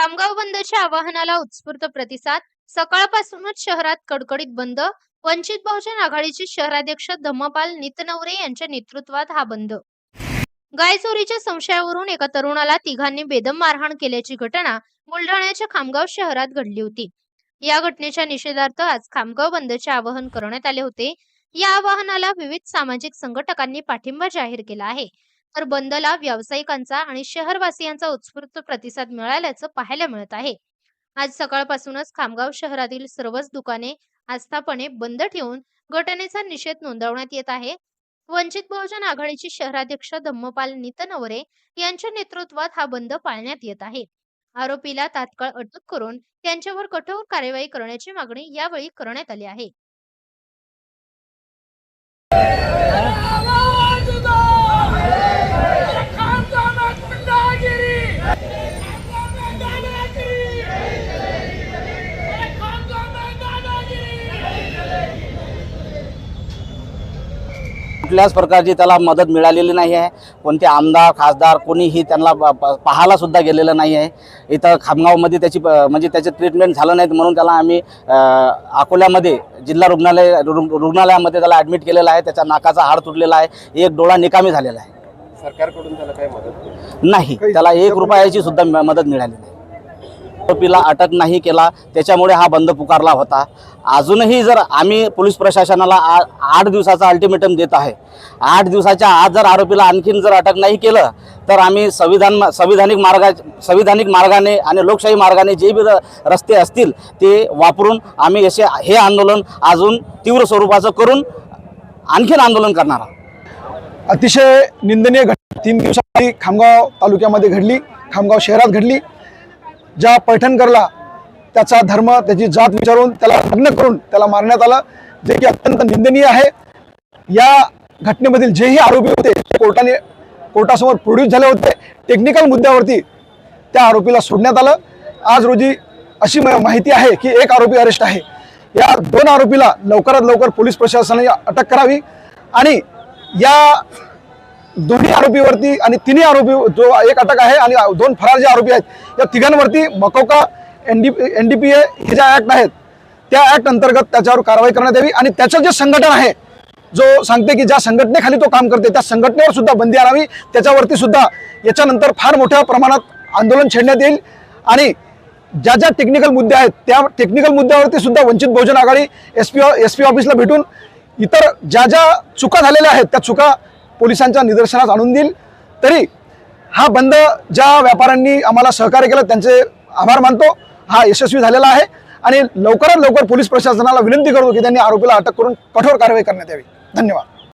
खामगाव बंदच्या आवाहनाला उत्स्फूर्त प्रतिसाद. सकाळपासूनच शहरात कडकडीत बंद. वंचित बहुजन आघाडीचे शहराध्यक्ष धम्मपाल नितनवरे यांच्या नेतृत्वात हा बंद. गाय चोरीच्या संशयावरून एका तरुणाला तिघांनी बेदम मारहाण केल्याची घटना बुलढाण्याच्या खामगाव शहरात घडली होती. या घटनेच्या निषेधार्थ आज खामगाव बंदचे आवाहन करण्यात आले होते. या आवाहनाला विविध सामाजिक संघटकांनी पाठिंबा जाहीर केला आहे. तर बंदला व्यावसायिकांचा आणि शहरवासियांचा उत्स्फूर्त प्रतिसाद मिळाल्याचं पाहायला मिळत आहे. आज सकाळपासूनच खामगाव शहरातील सर्वच दुकाने आस्थापने बंद ठेवून घटनेचा निषेध नोंदवण्यात येत आहे. वंचित बहुजन आघाडीचे शहराध्यक्ष धम्मपाल नितनवरे यांच्या नेतृत्वात हा बंद पाळण्यात येत आहे. आरोपीला तात्काळ अटक करून त्यांच्यावर कठोर कार्यवाही करण्याची मागणी यावेळी करण्यात आली आहे. कुठल्याच प्रकारची त्याला मदत मिळालेली नाही आहे. कोणते आमदार खासदार कोणीही त्यांना प- प- पाहायला सुद्धा गेलेलं नाही आहे. इथं खामगावमध्ये त्याची प- म्हणजे त्याचे ट्रीटमेंट झालं नाहीत म्हणून त्याला आम्ही अ, अकोल्यामध्ये जिल्हा रुग्णालय रु- रुग्णालयामध्ये त्याला ॲडमिट केलेलं आहे. त्याच्या नाकाचा हाड तुटलेला आहे. एक डोळा निकामी झालेला आहे. सरकारकडून त्याला काय मदत? नाही. त्याला एक रुपयाची सुद्धा म- मदत मिळाली नाही. आरोपीला अटक नाही केला त्याच्यामुळे हा बंद पुकारला होता. अजूनही जर आम्ही पोलीस प्रशासनाला आ- आठ दिवसाचा अल्टिमेटम देत आहे आठ दिवसाच्या आत जर आरोपीला आणखीन जर अटक नाही केलं तर आम्ही संविधान संविधानिक मार्गा संविधानिक मार्गाने आणि लोकशाही मार्गाने जे बी र- रस्ते असतील ते वापरून आम्ही असे हे आंदोलन अजून तीव्र स्वरूपाचं करून आणखीन आंदोलन करणार आहोत. अतिशय निंदनीय घटना. तीन दिवसांनी खामगाव तालुक्यामध्ये घडली खामगाव शहरात घडली. ज्या पैठणकरला त्याचा धर्म त्याची जात विचारून त्याला लग्न करून त्याला मारण्यात आलं जे की अत्यंत निंदनीय आहे. या घटनेमधील जेही आरोपी होते ते कोर्टाने कोर्टासमोर प्रोड्यूस झाले होते. टेक्निकल मुद्द्यावरती त्या आरोपीला सोडण्यात आलं. आज रोजी अशी माहिती आहे की एक आरोपी अरेस्ट आहे. या दोन आरोपीला लवकरात लवकर पोलीस प्रशासनाने अटक करावी आणि या दोन्ही आरोपीवरती आणि तिन्ही आरोपी जो एक अटक आहे आणि दोन फरार जे आरोपी आहेत या तिघांवरती MCOCA N D N D P A हे ज्या ॲक्ट आहेत त्या ॲक्ट अंतर्गत त्याच्यावर कारवाई करण्यात यावी आणि त्याचं जे संघटन आहे जो सांगते की ज्या संघटनेखाली तो काम करते त्या संघटनेवर सुद्धा बंदी आणावी त्याच्यावरती सुद्धा याच्यानंतर फार मोठ्या प्रमाणात आंदोलन छेडण्यात येईल आणि ज्या ज्या टेक्निकल मुद्दे आहेत त्या टेक्निकल मुद्द्यावरती सुद्धा Vanchit Bahujan Aaghadi S P S P ऑफिसला भेटून इतर ज्या ज्या चुका झालेल्या आहेत त्या चुका पोलिसांच्या निदर्शनास आणून देईल. तरी हा बंद ज्या व्यापाऱ्यांनी आम्हाला सहकार्य केलं त्यांचे आभार मानतो. हा यशस्वी झालेला आहे. आणि लवकरात लवकर पोलीस प्रशासनाला विनंती करतो की त्यांनी आरोपीला अटक करून कठोर कारवाई करण्यात यावी. धन्यवाद.